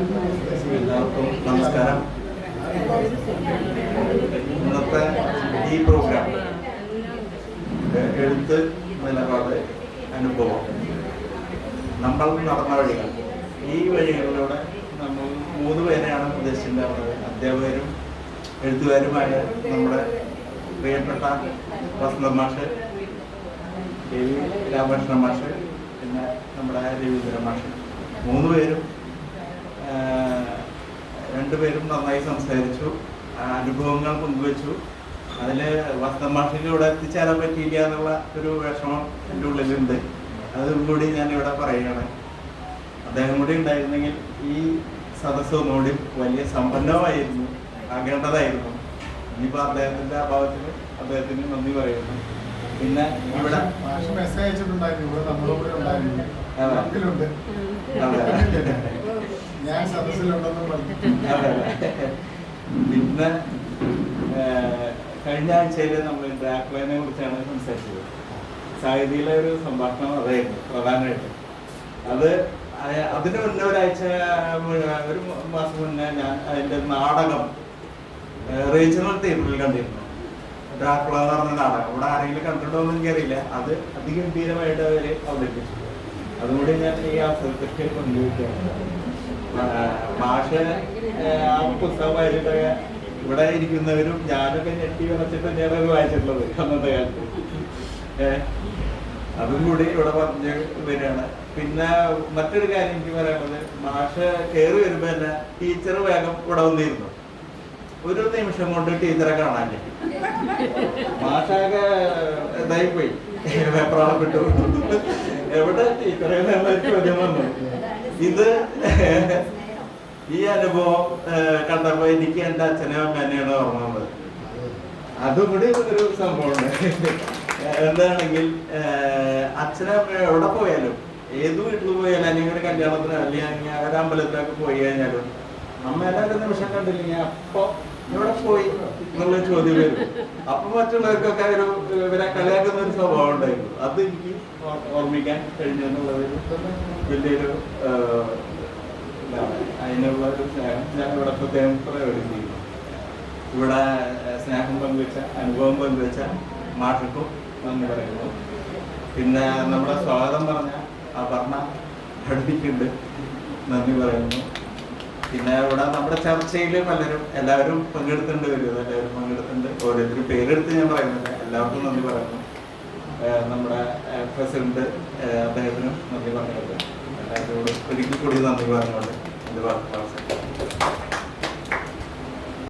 എല്ലാവർക്കും നമസ്കാരം. ഇന്നത്തെ ഈ പ്രോഗ്രാം എഴുത്ത് നിലപാട് അനുഭവം. നമ്മൾ നടന്ന വഴികൾ. ഈ വഴികളിലൂടെ നമ്മൾ മൂന്ന് പേരെയാണ് ഉദ്ദേശിച്ചിട്ടുണ്ടാവുന്നത് അധ്യാപകരും എഴുത്തുകാരുമായ നമ്മുടെ പ്രിയപ്പെട്ട വസന്ത മാഷ് കെ വി രാമകൃഷ്ണ മാഷ് പിന്നെ നമ്മുടെ രവീന്ദ്ര മാഷ്. മൂന്ന് പേരും രണ്ടുപേരും നന്നായി സംസാരിച്ചു അനുഭവങ്ങൾ പങ്കുവച്ചു. അതിൽ ഇവിടെ എത്തിച്ചേരാൻ പറ്റിയില്ല എന്നുള്ള ഒരു വിഷമം എന്റെ ഉള്ളിലുണ്ട്. അതും കൂടി ഞാൻ ഇവിടെ പറയുകയാണ്. അദ്ദേഹം കൂടി ഉണ്ടായിരുന്നെങ്കിൽ ഈ സദസ്സ് ഒന്നുകൂടി വലിയ സമ്പന്നമായിരുന്നു ആകേണ്ടതായിരുന്നു. ഇനിയിപ്പോൾ അദ്ദേഹത്തിന്റെ അഭാവത്തിൽ അദ്ദേഹത്തിന് നന്ദി പറയുന്നു. പിന്നെ ഇവിടെ മെസ്സേജ് അയച്ചിട്ടുണ്ടായിരുന്നു ഇവിടെ നമ്മളോട് ഉണ്ടായിരുന്നു. ഞാൻ സദസ്സിലുണ്ടെന്ന്. പിന്നെ കഴിഞ്ഞ ആഴ്ചയിൽ നമ്മൾ ഡ്രാക്കുളനെ കുറിച്ചാണ് സംസാരിച്ചത്. സാഹിതിയിലെ ഒരു സംഭാഷണം അതായിരുന്നു പ്രധാനമായിട്ടും. അത് അതിന് മുന്നേ ഒരാഴ്ച ഒരു മാസം മുന്നേ ഞാൻ അതിന്റെ നാടകം റീജിയണൽ തിയേറ്ററിൽ കണ്ടിരുന്നു. ഡ്രാക്കുള എന്ന് പറഞ്ഞ നാടകം. അവിടെ ആരെങ്കിലും കണ്ടിട്ടുണ്ടോ എന്ന് എനിക്കറിയില്ല. അത് അതിഗംഭീരമായിട്ട് അവർ അവതരിപ്പിച്ചു അതുകൂടി ഞാൻ ഈ അവസരത്തിൽ പങ്കുവയ്ക്കുകയാണ് മാഷ് ആ പുസ്തകം വായിച്ചിട്ടൊക്കെ ഇവിടെ ഇരിക്കുന്നവരും ഞാനൊക്കെ ഞെട്ടി വിളച്ചിട്ട് തന്നെയാണ് വായിച്ചിട്ടുള്ളത് അന്നത്തെ കാലത്ത്. അതും കൂടി ഇവിടെ പറഞ്ഞ് വരികയാണ്. പിന്നെ മറ്റൊരു കാര്യം എനിക്ക് പറയാനുള്ളത് മാഷ് കയറി വരുമ്പോ തന്നെ ടീച്ചർ വേഗം ഇവിടെ വന്നിരുന്നു. ഒരു നിമിഷം കൊണ്ട് ടീച്ചറെ കാണാൻ മാഷാകെ ഇതായി പോയി വെപ്രാളപ്പെട്ടു എവിടെ? ടീച്ചറെ ചോദ്യം ഇത് ഈ അനുഭവം കണ്ടപ്പോ എനിക്ക് എന്റെ അച്ഛനെയും അമ്മേനെയാണ് ഓർമ്മ വന്നത്. അതും കൂടി ഒരു സംഭവമാണ്. എന്താണെങ്കിൽ ഏഹ്, അച്ഛനും അമ്മയും എവിടെ പോയാലും ഏത് വീട്ടിൽ പോയാലും അല്ലെങ്കിൽ ഒരു കല്യാണത്തിന് അല്ലെങ്കിൽ ഒരു അമ്പലത്തിലൊക്കെ പോയി കഴിഞ്ഞാലും അമ്മേനെ ഒരു നിമിഷം കണ്ടില്ലെങ്കിൽ അപ്പൊ എവിടെ പോയി? എന്നുള്ള ചോദ്യം വരും. അപ്പൊ മറ്റുള്ളവർക്കൊക്കെ ഒരു ഇവരെ കളിയാക്കുന്ന ഒരു സ്വഭാവം ഉണ്ടായിരുന്നു. അത് എനിക്ക് ഓർ- ഓർമ്മിക്കാൻ കഴിഞ്ഞു എന്നുള്ളത് വലിയൊരു അതിനുള്ള ഒരു സ്നേഹം ഞാൻ ഇവിടെ പ്രത്യേകം പ്രകടിപ്പിക്കുന്നു ഇവിടെ സ്നേഹം പങ്കുവെച്ച അനുഭവം പങ്കുവെച്ച മാഷക്കും നന്ദി പറയുന്നു. പിന്നെ നമ്മുടെ സ്വാഗതം പറഞ്ഞ അപർണ പഠിപ്പിക്കുന്നുണ്ട്. നന്ദി പറയുന്നു. പിന്നെ ഇവിടെ നമ്മുടെ ചർച്ചയിൽ പലരും എല്ലാവരും പങ്കെടുത്തിട്ടുണ്ട് വരും എല്ലാവരും പങ്കെടുത്തിട്ടുണ്ട്. ഓരോരുത്തരും പേരെടുത്ത് ഞാൻ പറയുന്നില്ല. എല്ലാവർക്കും നന്ദി പറയുന്നു. നമ്മുടെ പ്രസിഡന്റ് അദ്ദേഹത്തിനും നന്ദി പറഞ്ഞുകൊണ്ട് എല്ലാവരോടും ഒരിക്കൽ കൂടി നന്ദി പറഞ്ഞുകൊണ്ട് വാക്കുകൾ അവസാനിപ്പിക്കുന്നു.